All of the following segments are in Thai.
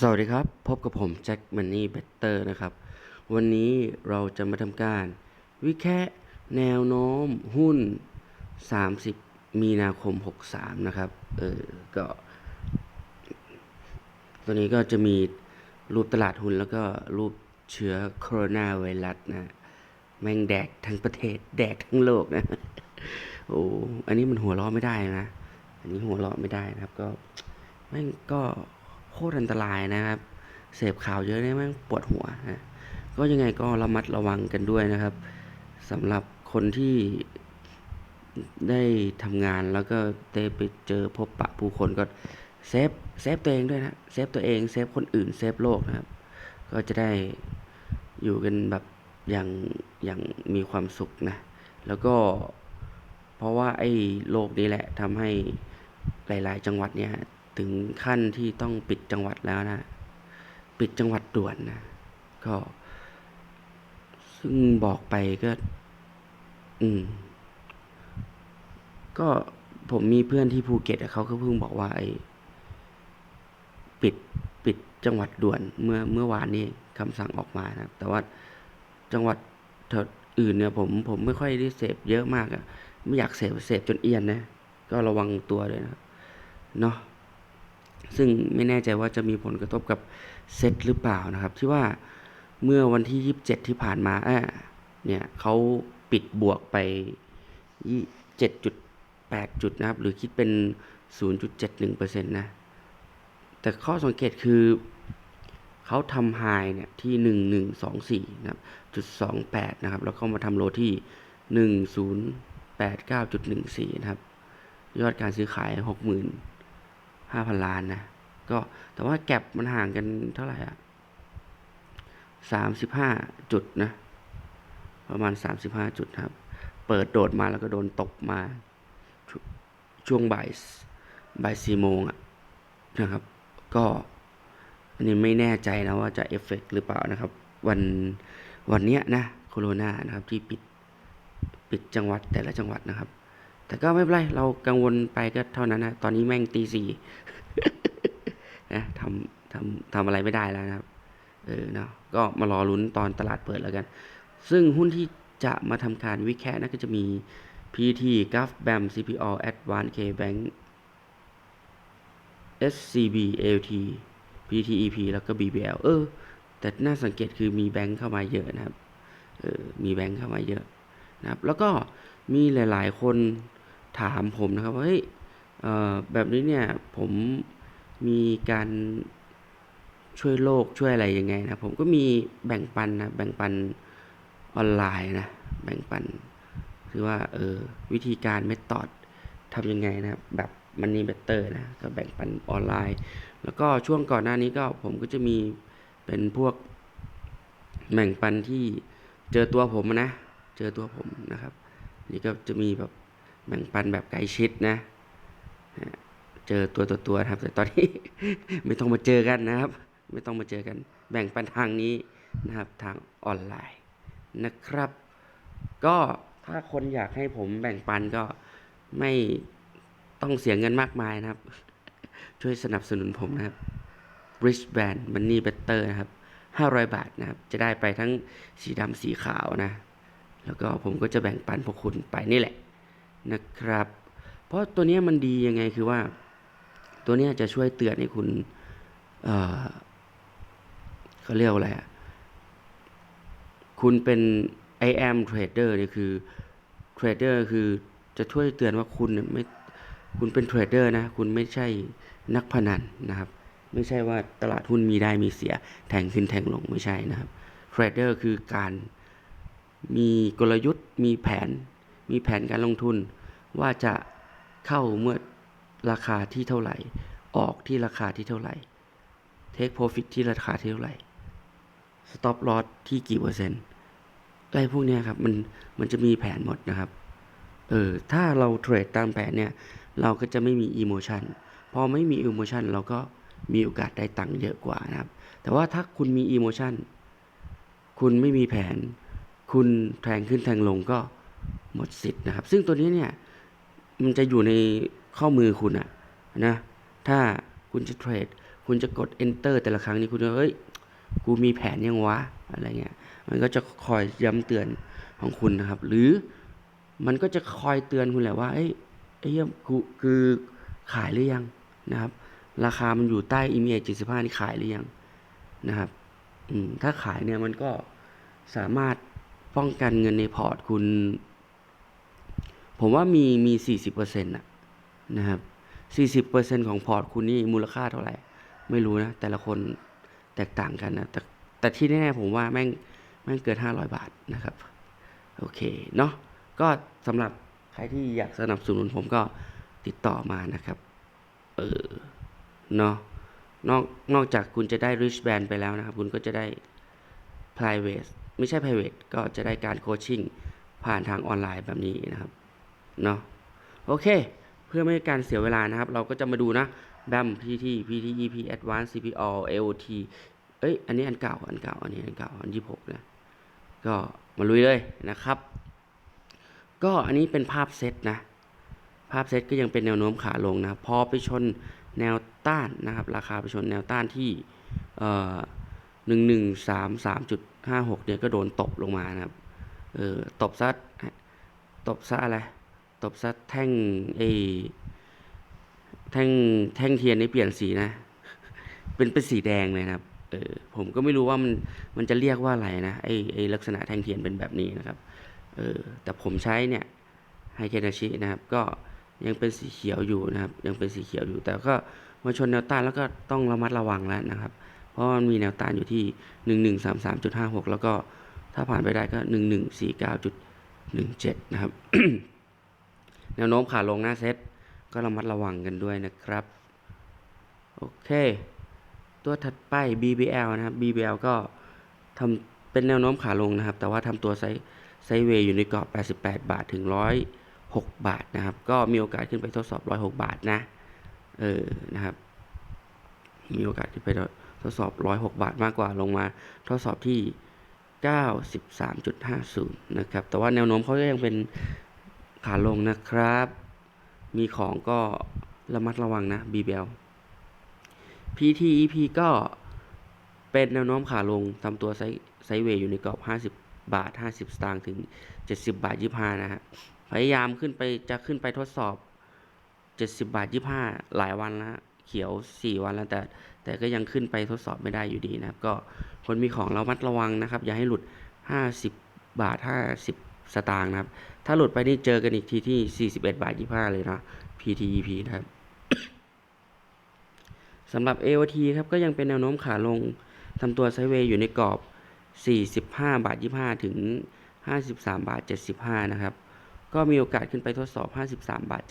สวัสดีครับ พบกับผมแจ็คมันนี่เบเตอร์นะครับ วันนี้เราจะมาทำการ วิเคราะห์แนวโน้มหุ้น 30 มีนาคม 63 นะครับ เออ ก็ ตัวนี้ก็จะมีรูปตลาดหุ้นแล้วก็รูปเชื้อโคโรนาไวรัสนะ แม่งแดกทั้งประเทศ แดกทั้งโลกนะ โอ้ อันนี้มันหัวเราะไม่ได้นะ อันนี้หัวเราะไม่ได้นะครับ ก็ แม่งก็ โคตรอันตรายนะครับ เสพข่าวเยอะเนี่ยแม่งปวดหัวนะก็ยังไงก็ระมัดระวังกันด้วยนะครับสำหรับคนที่ได้ทำงานแล้วก็ได้ไปเจอพบปะผู้คนก็เซฟเซฟตัวเองด้วยนะเซฟตัวเองเซฟคนอื่นเซฟโลกนะครับ ก็จะได้อยู่กันแบบอย่างอย่างมีความสุขนะแล้วก็เพราะว่าไอ้โรคนี้แหละทำให้หลาย ๆ จังหวัดเนี่ย ถึงขั้นที่ต้องปิดจังหวัดแล้วนะ ปิดจังหวัดด่วนนะ ก็ ซึ่งบอกไปก็ อืม ก็ผมมีเพื่อนที่ภูเก็ตเขาก็เพิ่งบอกว่า ไอ้ปิดปิดจังหวัดด่วนเมื่อเมื่อวานนี้คำสั่งออกมานะครับแต่ว่าจังหวัดแถวอื่นเนี่ยผมผมไม่ค่อยได้เสพเยอะมากอะไม่อยากเสพเสพจนเอียนนะ ก็ระวังตัวด้วยนะเนาะ ซึ่งไม่แน่ใจว่าจะมีผลกระทบกับเซตหรือเปล่านะครับ ที่ว่าเมื่อวันที่ 27 ที่ผ่านมาอะเนี่ยเขาปิดบวกไป 7.8 จุดนะครับ หรือคิดเป็น 0.71%นะแต่ข้อสังเกตคือเขาทำไฮเนี่ยที่ 1124 นะครับจุด28 นะครับ แล้วก็มาทำโลที่ 1089.14 นะครับ ยอดการซื้อขาย 60,000 ห้าพันล้านนะ ก็แต่ว่าแก็บมันห่างกันเท่าไหร่อะสามสิบห้าจุดนะ ประมาณสามสิบห้าจุดครับ เปิดโดดมาแล้วก็โดนตกมาชช่วงบ่ายบ่ายสี่โมงอะนะครับ ก็อันนี้ไม่แน่ใจนะว่าจะเอฟเฟกหรือเปล่านะครับ วันวันเนี้ยนะโคโรนานะครับที่ปิดปิดจังหวัดแต่ละจังหวัดนะครับ แต่ก็ไม่เป็นไร เรากังวลไปก็เท่านั้นนะ ตอนนี้แม่งตีสี่นะทำทำทำอะไรไม่ได้แล้วนะครับ เออเนาะ ก็มารอลุ้นตอนตลาดเปิดแล้วกัน ซึ่งหุ้นที่จะมาทำการวิแคะนะก็จะมี PT g u f BAM CPO Advance K Bank SCB ALT PTEP แล้วก็ BBL เออ แต่น่าสังเกตคือมีแบงค์เข้ามาเยอะนะครับ เออ มีแบงค์เข้ามาเยอะนะครับ แล้วก็มีหลาย ๆ คน ถามผมนะครับว่าเฮ้ยแบบนี้เนี่ยผมมีการช่วยโลกช่วยอะไรยังไงนะผมก็มีแบ่งปันนะแบ่งปันออนไลน์นะแบ่งปันคือว่าเออวิธีการเมธอดทำยังไงนะครับแบบมันนี่เบเตอร์นะก็แบ่งปันออนไลน์ แล้วก็ช่วงก่อนหน้านี้ก็ผมก็จะมีเป็นพวกแบ่งปันที่เจอตัวผมนะ เจอตัวผมนะครับ นี่ก็จะมีแบบ แบ่งปันแบบใกล้ชิดนะเจอตัวตัวตัวนะครับ แต่ตอนนี้ ไม่ต้องมาเจอกันนะครับ ไม่ต้องมาเจอกัน แบ่งปันทางนี้นะครับทางออนไลน์นะครับ ก็ถ้าคนอยากให้ผมแบ่งปันก็ไม่ต้องเสียเงินมากมายนะครับ ช่วยสนับสนุนผมนะครับ Rich Band Money Better นะครับ 500 บาทนะครับ จะได้ไปทั้งสีดำสีขาวนะ แล้วก็ผมก็จะแบ่งปันพวกคุณไปนี่แหละ นะครับ เพราะตัวนี้มันดียังไงคือว่า ตัวนี้จะช่วยเตือนให้คุณเเขาเรียกว่าอะไรคุณเป็น I am trader เนี่คือ trader คือจะช่วยเตือนว่าคุณไม่คุณเป็นเทรดเดอร์นะ คุณไม่ใช่นักพนันนะครับ ไม่ใช่ว่าตลาดหุ้นมีได้มีเสีย แทงขึ้นแทงลงไม่ใช่นะครับเทรดเดอร์คือการมีกลยุทธ์ มีแผน มีแผนการลงทุน ว่าจะเข้าเมื่อราคาที่เท่าไหร่ ออกที่ราคาที่เท่าไหร่เทคโปรฟิตที่ราคาที่เท่าไหร่สต็อปลอสที่กี่เปอร์เซ็นต์อะไรพวกนี้ครับมันมันจะมีแผนหมดนะครับเออถ้าเราเทรดตามแผนเนี่ย เราก็จะไม่มีอิโมชันพอไม่มีอิโมชันเราก็มีโอกาสได้ตังค์เยอะกว่านะครับ แต่ว่าถ้าคุณมีอิโมชันคุณไม่มีแผน คุณแทงขึ้นแทงลงก็หมดสิทธิ์นะครับ ซึ่งตัวนี้เนี่ย มันจะอยู่ในข้อมือคุณอะนะ ถ้าคุณจะเทรด คุณจะกด enter แต่ละครั้งนี่คุณจะเฮ้ย กูมีแผนยังวะ อะไรเงี้ย มันก็จะคอยย้ำเตือนของคุณนะครับ หรือมันก็จะคอยเตือนคุณแหละว่า เอ้ยไอ้เหี้ยกูคือขายหรือยังนะครับ ราคามันอยู่ใต้ EMA 75นี่ขายหรือยังนะครับ อืม ถ้าขายเนี่ยมันก็สามารถป้องกันเงินในพอร์ตคุณ ผมว่ามีมีสี่สิบเปอร์เซ็นต์ะนะครับสี่สิบเปอร์เซ็นของพอร์ตคุณนี่มูลค่าเท่าไหร่ ไม่รู้นะ แต่ละคนแตกต่างกันนะแต่แต่ที่แน่ๆผมว่าแม่งแม่งเกินห้าร้อยบาทนะครับ โอเคเนาะก็สำหรับใครที่อยากสนับสนุนผมก็ติดต่อมานะครับ เออเนาะนอกนอกจากคุณจะได้ rich band ไปแล้วนะครับ คุณก็จะได้ private ไม่ใช่ private ก็จะได้การโคชชิ่งผ่านทางออนไลน์แบบนี้นะครับ เนาะโอเค เพื่อไม่ให้การเสียเวลานะครับ เราก็จะมาดูนะ BAM PT PT EP Advanced CPO AOT เอ้ย อันนี้อันเก่า อันเก่า อันนี้อันเก่า อันที่หกนะ ก็มาลุยเลยนะครับ ก็อันนี้เป็นภาพเซตนะ ภาพเซตก็ยังเป็นแนวโน้มขาลงนะ พอไปชนแนวต้านนะครับ ราคาไปชนแนวต้านที่เอ่อหนึ่งหนึ่งสามสามจุดห้าหกเนี่ยก็โดนตบลงมานะครับ เออ ตบซัดตบซะอะไร ตบซัดแท่งเอแท่งแท่งเทียนนี่เปลี่ยนสีนะ เป็นเป็นสีแดงเลยนะครับเออผมก็ไม่รู้ว่ามันมันจะเรียกว่าอะไรนะไอไอลักษณะแท่งเทียนเป็นแบบนี้นะครับเออแต่ผมใช้เนี่ยไฮเคนาชินะครับ ก็ยังเป็นสีเขียวอยู่นะครับ ยังเป็นสีเขียวอยู่ แต่ก็มาชนแนวต้านแล้วก็ต้องระมัดระวังแล้วนะครับ เพราะมันมีแนวต้านอยู่ที่หนึ่งหนึ่งสามสามจุดห้าหกแล้วก็ถ้าผ่านไปได้ก็หนึ่งหนึ่งสี่เก้าจุดหนึ่งเจ็ดนะครับ แนวโน้มขาลงหน้าเซ็ตก็ระมัดระวังกันด้วยนะครับ โอเค ตัวถัดไป BBL นะครับ BBL ก็ทำเป็นแนวโน้มขาลงนะครับ แต่ว่าทำตัวไซไซเวย์อยู่ในกรอบ 88 บาทถึง 106 บาทนะครับ ก็มีโอกาสขึ้นไปทดสอบ 106 บาทนะ เออ นะครับ มีโอกาสขึ้นไปทดสอบ 106 บาทมากกว่าลงมาทดสอบที่ 93.50 นะครับ แต่ว่าแนวโน้มเขาก็ยังเป็น ขาลงนะครับ มีของก็ระมัดระวังนะ BBL PTEP ก็เป็นแนวโน้มขาลงทำตัวไซไซเวย์อยู่ในกรอบ 50 บาท 50 สตางค์ถึง 70 บาท 25 นะฮะ พยายามขึ้นไปจะขึ้นไปทดสอบ 70 บาท 25 หลายวันแล้วเขียว 4 วันแล้วแต่ แต่ก็ยังขึ้นไปทดสอบไม่ได้อยู่ดีนะครับ ก็คนมีของระมัดระวังนะครับ อย่าให้หลุด 50 บาท 50 สตางค์นะครับ ถ้าหลุดไปนี่เจอกันอีกทีที่ 41บาท25 เลยนะ PTEP นะครับสำหรับ AOT ครับก็ยังเป็นแนวโน้มขาลงทำตัวไซเวย์อยู่ในกรอบ 45 บาท 25 ถึง 53 บาท 75 นะครับ ก็มีโอกาสขึ้นไปทดสอบ 53 บาท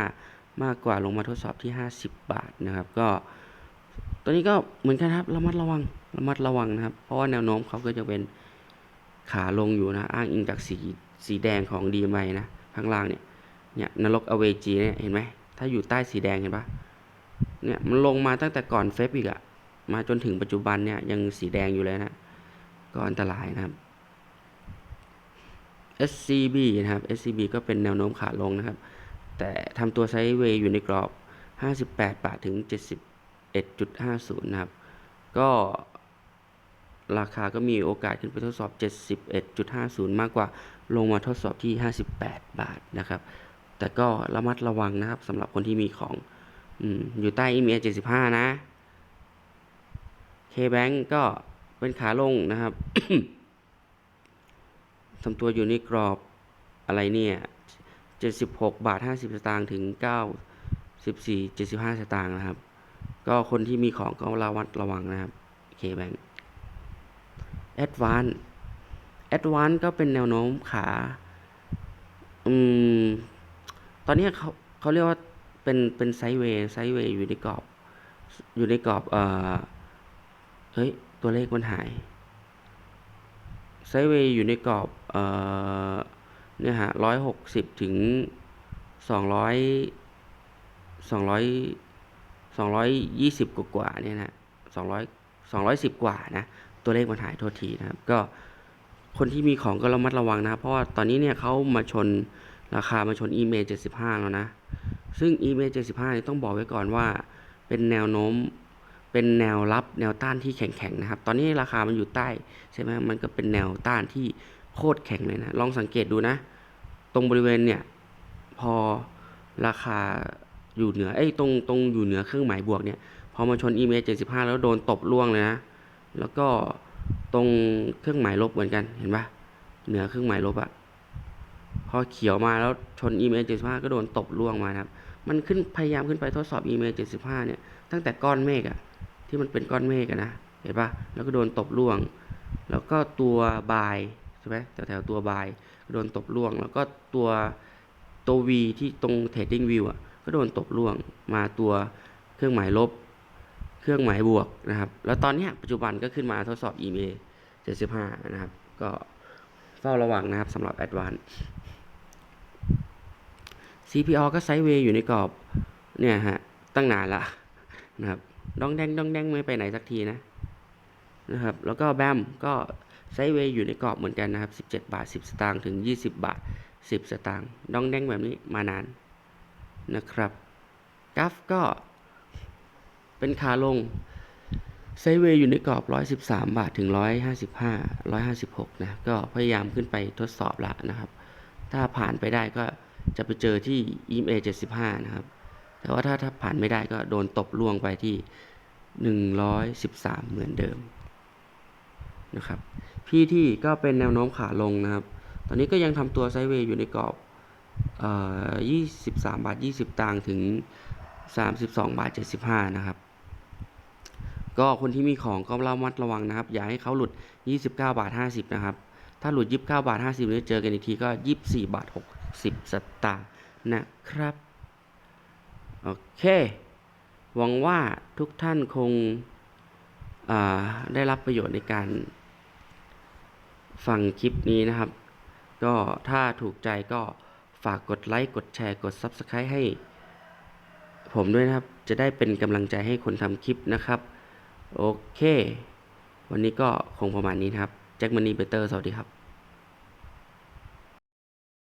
75 มากกว่าลงมาทดสอบที่ 50 บาทนะครับ ก็ตัวนี้ก็เหมือนกันครับระมัดระวังระมัดระวังนะครับ เพราะว่าแนวโน้มเขาก็จะเป็นขาลงอยู่นะ อ้างอิงจากสี สีแดงของ DMI นะ ข้างล่างเนี่ย เนี่ยนรกอเวจีเนี่ยเห็นไหม ถ้าอยู่ใต้สีแดงเห็นปะเนี่ยมันลงมาตั้งแต่ก่อนเฟบอีกอะมาจนถึงปัจจุบันเนี่ยยังสีแดงอยู่เลยนะ ก็อันตรายนะครับ SCB นะครับ SCB ก็เป็นแนวโน้มขาลงนะครับ แต่ทำตัวไซด์เวย์อยู่ในกรอบ 58 บาทถึง 71.50 นะครับ ก็ราคาก็มีโอกาสขึ้นไปทดสอบ 71.50 มากกว่า ลงมาทดสอบที่ 58 บาทนะครับ แต่ก็ระมัดระวังนะครับสำหรับคนที่มีของออยู่ใต้ EMA 75 นะ KBank ก็เป็นขาลงนะครับทำตัวอยู่ในกรอบอะไรเนี่ย 76 บาท 50 สตางค์ถึง94 75 สตางค์นะครับ ก็คนที่มีของก็ระวัดระวังนะครับ KBank Advance Advance ก็เป็นแนวโน้มขาอืมตอนนี้เขาเขาเรียกว่าเป็นเป็นไซด์เวย์ไซด์เวย์อยู่ในกรอบ อยู่ในกรอบเอ่อเฮ้ย ตัวเลขมันหายไซด์เวย์อยู่ในกรอบเอ่อเนี่ยฮะร้อยหกสิบถึงสองร้อยสองร้อยสองร้อยยี่สิบกว่าเนี่ยนะสองร้อยสองร้อยสิบกว่านะ ตัวเลขมันหายโทษทีนะครับ ก็ คนที่มีของก็ระมัดระวังนะครับเพราะว่าตอนนี้เนี่ยเขามาชนราคามาชนอีเมล75 แล้วนะ ซึ่ง EMA 75นี่ต้องบอกไว้ก่อนว่า เป็นแนวโน้ม เป็นแนวรับแนวต้านที่แข็งๆนะครับ ตอนนี้ราคามันอยู่ใต้ใช่ไหมมันก็เป็นแนวต้านที่โคตรแข็งเลยนะ ลองสังเกตดูนะ ตรงบริเวณเนี่ย พอราคาอยู่เหนือ เอ้ย ตรง ตรงอยู่เหนือเครื่องหมายบวกเนี่ย พอมาชน EMA 75 แล้วโดนตบล่วงเลยนะ แล้วก็ ตรงเครื่องหมายลบเหมือนกันเห็นปะเหนือเครื่องหมายลบอะพอเขียวมาแล้วชน EMA 75 ก็โดนตบล่วงมานะครับ มันขึ้นพยายามขึ้นไปทดสอบ EMA 75 เนี่ย ตั้งแต่ก้อนเมฆอะที่มันเป็นก้อนเมฆอะนะ เห็นปะแล้วก็โดนตบล่วง แล้วก็ตัวบายใช่ไหมแถวๆตัวบายโดนตบล่วง แล้วก็ตัวตัว V ที่ตรง trading view อะก็โดนตบล่วงมาตัวเครื่องหมายลบ เครื่องหมายบวกนะครับ แล้วตอนนี้ปัจจุบันก็ขึ้นมาทดสอบ EMA 75 นะครับ ก็เฝ้าระวังนะครับสำหรับ Advance CPO ก็ไซด์เวย์อยู่ในกรอบเนี่ยฮะตั้งนานละนะครับดองแดงดองแดงไม่ไปไหนสักทีนะนะครับ แล้วก็แบมก็ไซด์เวย์อยู่ในกรอบเหมือนกันนะครับ 17 บาท 10 สตางค์ถึง 20 บาท 10 สตางค์ดองแดงแบบนี้มานานนะครับกราฟก็ เป็นขาลงไซเวย์อยู่ในกรอบ 113 บาทถึง 155 156 นะ ก็พยายามขึ้นไปทดสอบละนะครับ ถ้าผ่านไปได้ก็จะไปเจอที่ EMA 75 นะครับ แต่ว่าถ้าถ้าผ่านไม่ได้ก็โดนตบล่วงไปที่ 113 เหมือนเดิมนะครับ พี่ที่ก็เป็นแนวโน้มขาลงนะครับ ตอนนี้ก็ยังทำตัวไซเวย์อยู่ในกรอบเอ่อ23 บาท 20 ตังค์ถึง 32 บาท 75 นะครับ ก็คนที่มีของก็ระมัดระวังนะครับ อย่าให้เขาหลุด 29 บาท 50 นะครับ ถ้าหลุด 29 บาท 50เนี่ยเจอกันอีกทีก็ 24 บาท 60 สตางค์นะครับ โอเค หวังว่าทุกท่านคงได้รับประโยชน์ในการฟังคลิปนี้นะครับ ก็ถ้าถูกใจก็ฝากกดไลค์ กดแชร์ กด Subscribe ให้ผมด้วยนะครับ จะได้เป็นกำลังใจให้คนทำคลิปนะครับ โอเค วันนี้ก็คงประมาณนี้นะครับ แจ็คมันนี่เบเตอร์ สวัสดีครับ